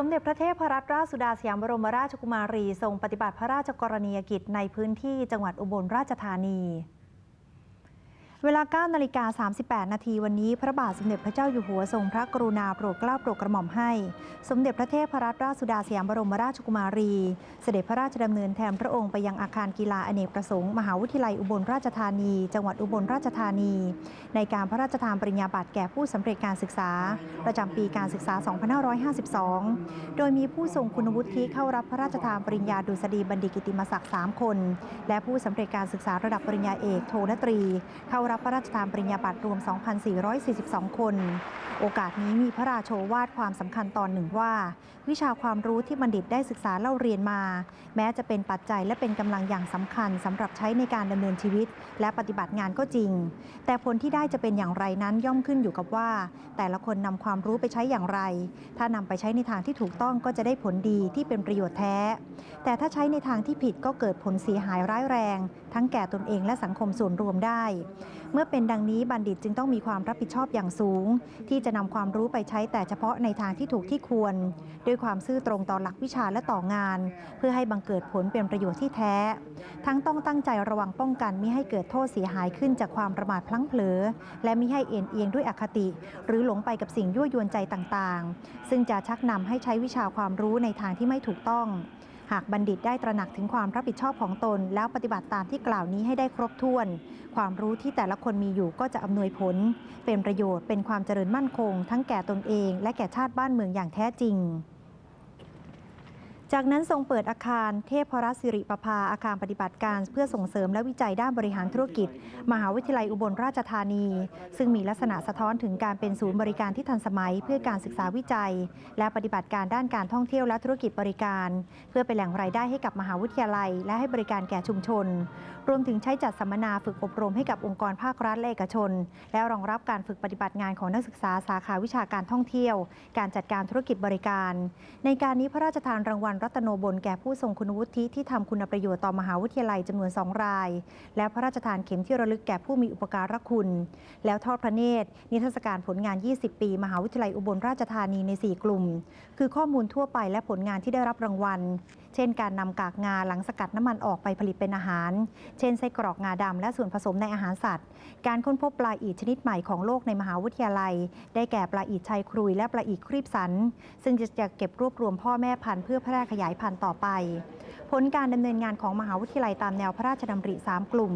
สมเด็จพระเทพรัตนราชสุดาสยามบรมราชกุมารี ทรงปฏิบัติพระราชกรณียกิจในพื้นที่จังหวัดอุบลราชธานี เวลา9นาฬิกา38 นาทีวันนี้ พระบาทสมเด็จพระเจ้าอยู่หัวทรงพระกรุณาโปรดเกล้าโปรดกระหม่อมให้ สมเด็จพระเทพรัตนราชสุดาสยามบรมราชกุมารี เสด็จพระราชดำเนินแทนพระองค์ไปยังอาคารกีฬาอเนกประสงค์มหาวิทยาลัยอุบลราชธานี จังหวัดอุบลราชธานี ในการพระราชทานปริญญาบัตรแก่ผู้สำเร็จการศึกษา ประจำปีการศึกษา 2552 โดยมีผู้ทรงคุณวุฒิเข้ารับพระราชทานปริญญาดุษฎีบัณฑิตกิติมศักดิ์3คน และผู้สำเร็จการศึกษาระดับปริญญาเอกโทและตรีเข้ารับพระราชทานปริญญาบัตรรวม 2,442 คน โอกาสนี้มีพระราโชวาทความสำคัญตอนหนึ่งว่า วิชาความรู้ที่บัณฑิตได้ศึกษาเล่าเรียนมา แม้จะเป็นปัจจัยและเป็นกำลังอย่างสำคัญสำหรับใช้ในการดำเนินชีวิต และปฏิบัติงานก็จริง แต่ผลที่ได้จะเป็นอย่างไรนั้นย่อมขึ้นอยู่กับว่า แต่ละคนนำความรู้ไปใช้อย่างไร ถ้านำไปใช้ในทางที่ถูกต้องก็จะได้ผลดีที่เป็นประโยชน์แท้ แต่ถ้าใช้ในทางที่ผิดก็เกิดผลเสียหายร้ายแรง ทั้งแก่ตนเองและสังคมส่วนรวมได้ เมื่อเป็นดังนี้บัณฑิตจึงต้องมีความรับผิดชอบอย่างสูง ที่จะนำความรู้ไปใช้แต่เฉพาะในทางที่ถูกที่ควร ด้วยความซื่อตรงต่อหลักวิชาและต่องาน เพื่อให้บังเกิดผลเป็นประโยชน์ที่แท้ ทั้งต้องตั้งใจระวังป้องกันมิให้เกิดโทษเสียหายขึ้นจากความประมาทพลั้งเผลอ และมิให้เอ็นเอียงด้วยอคติ หรือหลงไปกับสิ่งยั่วยวนใจต่างๆ ซึ่งจะชักนำให้ใช้วิชาความรู้ในทางที่ไม่ถูกต้อง หากบัณฑิตได้ตระหนักถึงความรับผิดชอบของตน แล้วปฏิบัติตามที่กล่าวนี้ให้ได้ครบถ้วน ความรู้ที่แต่ละคนมีอยู่ก็จะอำนวยผล เป็นประโยชน์เป็นความเจริญมั่นคง ทั้งแก่ตนเอง และแก่ชาติบ้านเมืองอย่างแท้จริง จากนั้นทรงเปิดอาคารเทพรัสิริประภาอาคารปฏิบัติการ เพื่อส่งเสริมและวิจัยด้านบริหารธุรกิจ มหาวิทยาลัยอุบลราชธานี ซึ่งมีลักษณะสะท้อนถึงการเป็นศูนย์บริการที่ทันสมัย เพื่อการศึกษาวิจัย และปฏิบัติการด้านการท่องเที่ยวและธุรกิจบริการ เพื่อเป็นแหล่งรายได้ให้กับมหาวิทยาลัย และให้บริการแก่ชุมชน รวมถึงใช้จัดสัมมนาฝึกอบรมให้กับองค์กรภาครัฐและเอกชน และรองรับการฝึกปฏิบัติงานของนักศึกษาสาขาวิชาการท่องเที่ยว การจัดการธุรกิจบริการ ในการนี้พระราชทานรางวัลรัตโนบลแก่ผู้ทรงคุณวุฒิที่ทำคุณประโยชน์ต่อมหาวิทยาลัยจำนวนสองราย และพระราชทานเข็มที่ระลึกแก่ผู้มีอุปการะคุณ แล้วทอดพระเนตร นิทรรศการผลงาน 20 ปี มหาวิทยาลัยอุบลราชธานีใน 4 กลุ่ม คือข้อมูลทั่วไปและผลงานที่ได้รับรางวัล เช่น การนำกากงาหลังสกัดน้ำมันออกไปผลิตเป็นอาหาร เช่นไส้กรอกงาดำและส่วนผสมในอาหารสัตว์ การค้นพบปลาอีดชนิดใหม่ของโลกในมหาวิทยาลัย ได้แก่ปลาอีดชายครุยและปลาอีดครีบสัน ซึ่งจะเก็บรวบรวมพ่อแม่พันธุ์เพื่อแพร่ขยายพันธุ์ต่อไป ผลการดำเนินงานของมหาวิทยาลัยตามแนวพระราชดำริ 3 กลุ่ม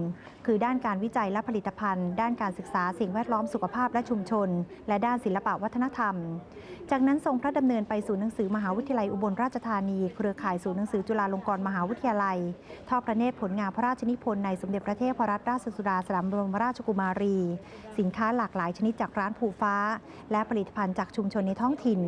คือด้านการวิจัยและผลิตภัณฑ์ ด้านการศึกษาสิ่งแวดล้อมสุขภาพและชุมชน และด้านศิลปะวัฒนธรรม จากนั้นทรงพระดำเนินไปสู่หนังสือมหาวิทยาลัยอุบลราชธานี เครือข่ายสู่หนังสือจุฬาลงกรณ์มหาวิทยาลัย ทอดพระเนตรผลงานพระราชนิพนธ์ในสมเด็จพระเทพรัตนราชสุดาสยามบรมราชกุมารี สินค้าหลากหลายชนิดจากร้านผูฟ้า และผลิตภัณฑ์จากชุมชนในท้องถิ่น